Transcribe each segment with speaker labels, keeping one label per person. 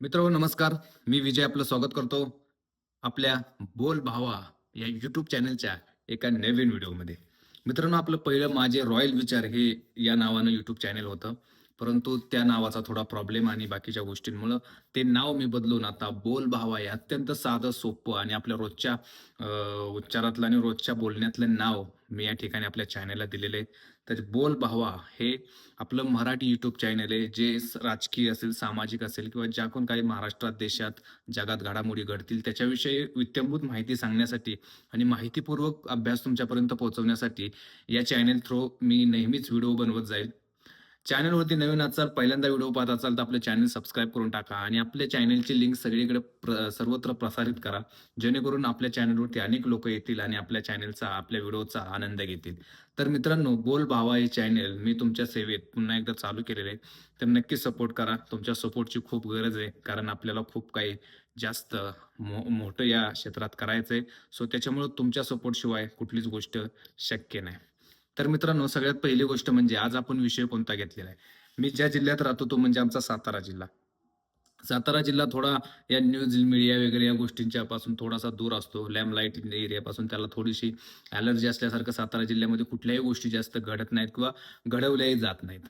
Speaker 1: मित्र नमस्कार. मी विजय आपलं स्वागत करतो आपल्या बोल भावा या युट्यूब चॅनलच्या एका नवीन व्हिडिओमध्ये मित्रांनो आपलं पहिलं माझे रॉयल विचार हे या नावानं युट्यूब चॅनल होतं. परंतु त्या नावाचा थोडा प्रॉब्लेम आणि बाकीच्या गोष्टींमुळं ते नाव मी बदलून आता बोल भावा हे अत्यंत साधं सोपं आणि आपल्या रोजच्या उच्चारातलं आणि रोजच्या बोलण्यातलं नाव मी या ठिकाणी आपल्या चॅनलला दिलेलं आहे. तर बोल भावा हे आपलं मराठी युट्यूब चॅनल आहे. जे राजकीय असेल सामाजिक असेल किंवा ज्या कोण काही महाराष्ट्रात देशात जगात घडामोडी घडतील त्याच्याविषयी वित्यंभूत माहिती सांगण्यासाठी आणि माहितीपूर्वक अभ्यास तुमच्यापर्यंत पोहोचवण्यासाठी या चॅनल थ्रू मी नेहमीच व्हिडिओ बनवत जाईल. चॅनलवरती नवीन असाल पहिल्यांदा व्हिडिओ पाहत असाल तर आपलं चॅनल सबस्क्राईब करून टाका आणि आपल्या चॅनलची लिंक सगळीकडे प्र सर्वत्र प्रसारित करा. जेणेकरून आपल्या चॅनलवरती अनेक लोक येतील आणि आपल्या चॅनलचा आपल्या व्हिडिओचा आनंद घेतील. तर मित्रांनो बोल भावा हे चॅनल मी तुमच्या सेवेत पुन्हा एकदा चालू केलेलं आहे. तर नक्की सपोर्ट करा. तुमच्या सपोर्टची खूप गरज आहे कारण आपल्याला खूप काही जास्त मो मोठं या क्षेत्रात करायचं आहे सो त्याच्यामुळं तुमच्या सपोर्टशिवाय कुठलीच गोष्ट शक्य नाही. तर मित्रांनो सगळ्यात पहिली गोष्ट म्हणजे आज आपण विषय कोणता घेतलेला आहे? मी ज्या जिल्ह्यात राहतो तो म्हणजे आमचा सातारा जिल्हा. सातारा जिल्हा थोडा या न्यूज मीडिया वगैरे या गोष्टींच्या पासून थोडासा दूर असतो. लॅम्पलाईट एरियापासून त्याला थोडीशी ॲलर्जी असल्यासारखं सातारा जिल्ह्यामध्ये कुठल्याही गोष्टी जास्त घडत नाहीत किंवा घडवल्याही जात नाहीत.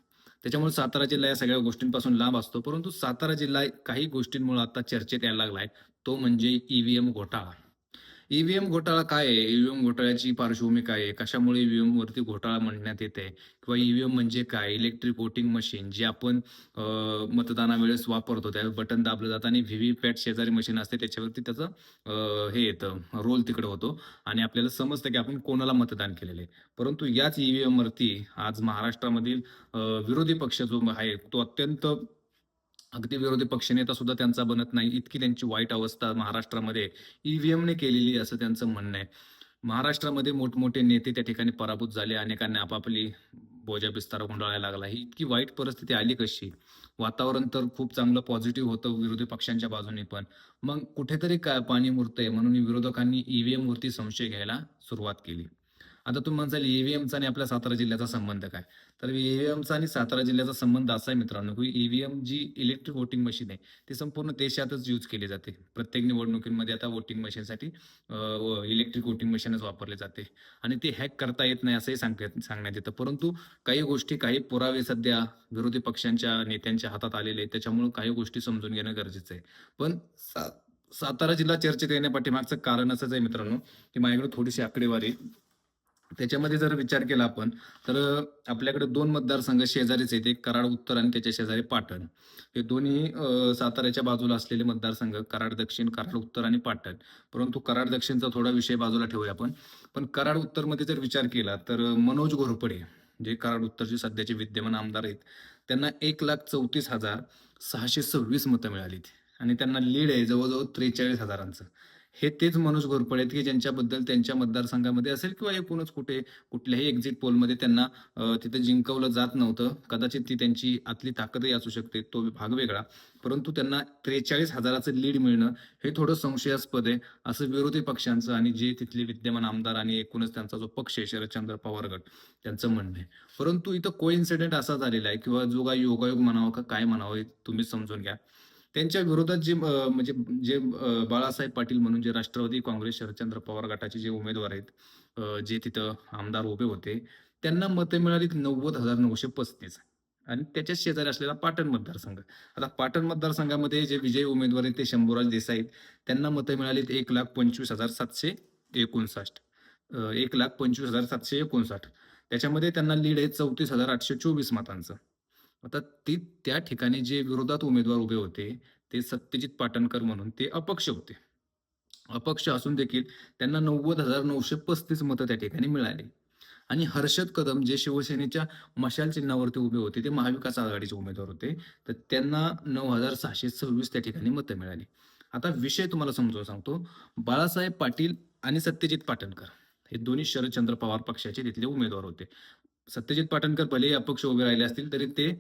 Speaker 1: त्याच्यामुळे सातारा जिल्हा या सगळ्या गोष्टींपासून लांब असतो. परंतु सातारा जिल्हा काही गोष्टींमुळे आता चर्चेत यायला लागलाय. तो म्हणजे ईव्हीएम घोटाळा. ईव्हीएम घोटाळा काय आहे? ईव्हीएम घोटाळ्याची पार्श्वभूमी काय आहे? कशामुळे ईव्हीएम वरती घोटाळा म्हणण्यात येते किंवा ईव्हीएम म्हणजे काय? इलेक्ट्रिक वोटिंग मशीन जे आपण मतदानावेळेस वापरतो त्या बटन दाबलं जातं आणि व्ही व्ही पॅट शेजारी मशीन असते त्याच्यावरती त्याचं हे येतं रोल तिकडे होतो आणि आपल्याला समजतं की आपण कोणाला मतदान केलेलं आहे. परंतु याच ईव्हीएम वरती आज महाराष्ट्रामधील विरोधी पक्ष जो आहे तो अत्यंत अगदी विरोधी पक्षनेता सुद्धा त्यांचा बनत नाही. इतकी त्यांची वाईट अवस्था महाराष्ट्रामध्ये ईव्हीएमने केलेली असं त्यांचं म्हणणं आहे. महाराष्ट्रामध्ये मोठमोठे नेते त्या ठिकाणी पराभूत झाले. अनेकांनी आपापली बोजा बिस्तारा गुंडाळायला लागला. ही इतकी वाईट परिस्थिती आली कशी? वातावरण तर खूप चांगलं पॉझिटिव्ह होतं विरोधी पक्षांच्या बाजूने पण. मग कुठेतरी काय पाणी मुरतंय म्हणून विरोधकांनी ईव्हीएम वरती संशय घ्यायला सुरुवात केली. आता तुम्ही म्हणाल ईव्हीएमचा आणि आपल्या सातारा जिल्ह्याचा संबंध काय? तर ईव्हीएमचा आणि सातारा जिल्ह्याचा संबंध असा आहे मित्रांनो की ईव्हीएम जी इलेक्ट्रिक वोटिंग मशीन आहे ती संपूर्ण देशातच यूज केली जाते. प्रत्येक निवडणुकीमध्ये आता वोटिंग मशीनसाठी इलेक्ट्रिक वोटिंग मशीनच वापरले जाते. आणि ते हॅक करता येत नाही असंही सांगण्यात सांगण्यात येतं. परंतु काही गोष्टी काही पुरावे सध्या विरोधी पक्षांच्या नेत्यांच्या हातात आलेले आहेत. त्याच्यामुळे काही गोष्टी समजून घेणं गरजेचं आहे. पण सा- सातारा जिल्हा चर्चेत येण्यापाठीमागचं कारण असंच आहे मित्रांनो की माझ्याकडे थोडीशी आकडेवारी त्याच्यामध्ये जर विचार केला आपण तर आपल्याकडे दोन मतदारसंघ शेजारीच आहेत. एक कराड उत्तर आणि त्याच्या शेजारी पाटण. हे दोन्ही साताऱ्याच्या बाजूला असलेले मतदारसंघ कराड दक्षिण कराड उत्तर आणि पाटण. परंतु कराड दक्षिणचा थोडा विषय बाजूला ठेवूया आपण. पण कराड उत्तरमध्ये जर विचार केला तर मनोज घोरपडे जे कराड उत्तरचे सध्याचे विद्यमान आमदार आहेत त्यांना एक लाख चौतीस हजार सहाशे सव्वीस मतं मिळालीत. आणि त्यांना लीड आहे जवळजवळ त्रेचाळीस हजारांचं. हे तेच मनोज घोरपडे आहेत की ज्यांच्याबद्दल त्यांच्या मतदारसंघामध्ये असेल किंवा एकूणच कुठे कुठल्याही एक्झिट पोलमध्ये त्यांना तिथे जिंकवलं जात नव्हतं. कदाचित ती त्यांची आतली ताकदही असू शकते तो भाग वेगळा. परंतु त्यांना त्रेचाळीस हजाराचं लीड मिळणं हे थोडं संशयास्पद आहे. असं विरोधी पक्षांचं आणि जे तिथले विद्यमान आमदार आणि एकूणच त्यांचा जो पक्ष आहे शरदचंद्र पवार गट त्यांचं म्हणणं आहे. परंतु इथं को इन्सिडेंट असा झालेला आहे किंवा जो काही योगायोग म्हणावा का काय म्हणावं हे समजून घ्या. त्यांच्या विरोधात जे म्हणजे जे बाळासाहेब पाटील म्हणून जे राष्ट्रवादी काँग्रेस शरदचंद्र पवार गटाचे जे उमेदवार आहेत जे तिथं आमदार उभे होते त्यांना मतं मिळाली नव्वद हजार नऊशे पस्तीस. आणि त्याच्याच शेजारी असलेला पाटण मतदारसंघ. आता पाटण मतदारसंघामध्ये जे विजयी उमेदवार आहेत ते शंभूराज देसाई आहेत. त्यांना मतं मिळालीत एक लाख पंचवीस हजार सातशे एकोणसाठ. एक लाख पंचवीस हजार सातशे एकोणसाठ. त्याच्यामध्ये त्यांना लीड आहे चौतीस हजार आठशे चोवीस मतांचं. आता ते त्या ठिकाणी जे विरोधात उमेदवार उभे होते ते सत्यजित पाटणकर म्हणून ते अपक्ष होते. अपक्ष असून देखील त्यांना नव्वद हजार नऊशे पस्तीस मतं त्या ठिकाणी मिळाली. आणि हर्षद कदम जे शिवसेनेच्या मशाल चिन्हावरती उभे होते ते महाविकास आघाडीचे उमेदवार होते तर त्यांना नऊ हजार सहाशे सव्वीस त्या ठिकाणी मतं मिळाली. आता विषय तुम्हाला समजून सांगतो. बाळासाहेब पाटील आणि सत्यजित पाटणकर हे दोन्ही शरदचंद्र पवार पक्षाचे तिथले उमेदवार होते. सत्यजित पाटणकर भले अपक्ष उभे राहिले असतील तरी ते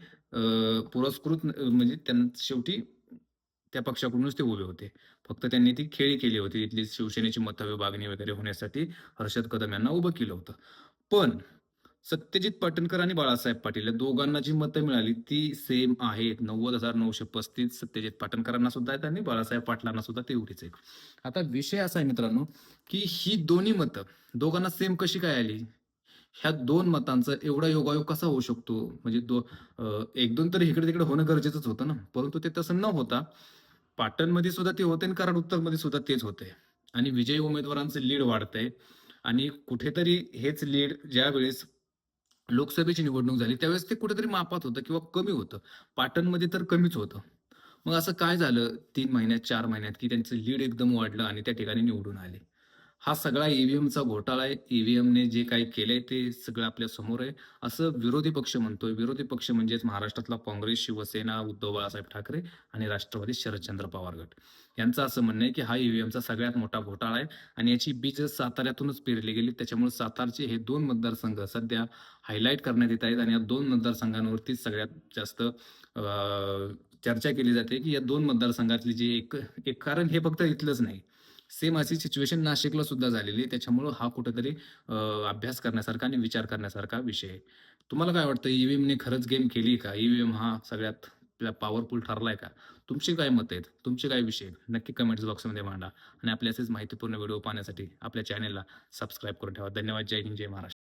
Speaker 1: पुरस्कृत म्हणजे त्यांना शेवटी त्या पक्षाकडूनच ते उभे होते. फक्त त्यांनी ती खेळी केली होती. इथली शिवसेनेची मतं विभागणी वगैरे होण्यासाठी हर्षद कदम यांना उभं केलं होतं. पण सत्यजित पाटणकर आणि बाळासाहेब पाटील या दोघांना जी मतं मिळाली ती सेम आहेत. नव्वद हजार नऊशे पस्तीस सत्यजित पाटणकरांना सुद्धा आहेत आणि बाळासाहेब पाटलांना सुद्धा तेवढीच आहे आता विषय असा आहे मित्रांनो की ही दोन्ही मतं दोघांना सेम कशी काय आली? ह्या दोन मतांचा एवढा योगायोग कसा होऊ शकतो? म्हणजे दो एक दोन तरी इकडे तिकडे होणं गरजेचंच होतं ना. परंतु ते तसं न होता पाटणमध्ये सुद्धा ते होते आणि कराड उत्तरमध्ये सुद्धा तेच होते. आणि विजयी उमेदवारांचं लीड वाढतंय. आणि कुठेतरी हेच लीड ज्या वेळेस लोकसभेची निवडणूक झाली त्यावेळेस ते कुठेतरी मापात होतं किंवा कमी होतं. पाटणमध्ये तर कमीच होतं. मग असं काय झालं? तीन महिन्यात चार महिन्यात की त्यांचं लीड एकदम वाढलं आणि त्या ठिकाणी निवडून आले. हा सगळा ईव्हीएमचा घोटाळा आहे. ईव्हीएमने जे काही केलंय ते सगळं आपल्यासमोर आहे. असं विरोधी पक्ष म्हणतोय. विरोधी पक्ष म्हणजेच महाराष्ट्रातला काँग्रेस शिवसेना उद्धव बाळासाहेब ठाकरे आणि राष्ट्रवादी शरदचंद्र पवार गट. यांचं असं म्हणणं आहे की हा ईव्हीएमचा सगळ्यात मोठा घोटाळा आहे आणि याची बीज साताऱ्यातूनच पेरली गेली. त्याच्यामुळे सातारचे हे दोन मतदारसंघ सध्या हायलाईट करण्यात येत आहेत आणि या दोन मतदारसंघांवरतीच सगळ्यात जास्त चर्चा केली जाते की या दोन मतदारसंघातली जी एक एक कारण हे फक्त इथलंच नाही. सेम अशी सिच्युएशन नाशिकला सुद्धा झालेली आहे. त्याच्यामुळं हा कुठेतरी अभ्यास करण्यासारखा आणि विचार करण्यासारखा विषय आहे. तुम्हाला काय वाटतं? ईव्हीएमने खरंच गेम केली का? ईव्हीएम हा सगळ्यात पॉवरफुल ठरलाय का? तुमची काय मत आहेत? तुमचे काय विषय नक्की कमेंट्स बॉक्समध्ये मांडा. आणि आपल्या असेच माहितीपूर्ण व्हिडिओ पाहण्यासाठी आपल्या चॅनेलला सबस्क्राईब करून ठेवा. धन्यवाद. जय हिंद जय महाराष्ट्र.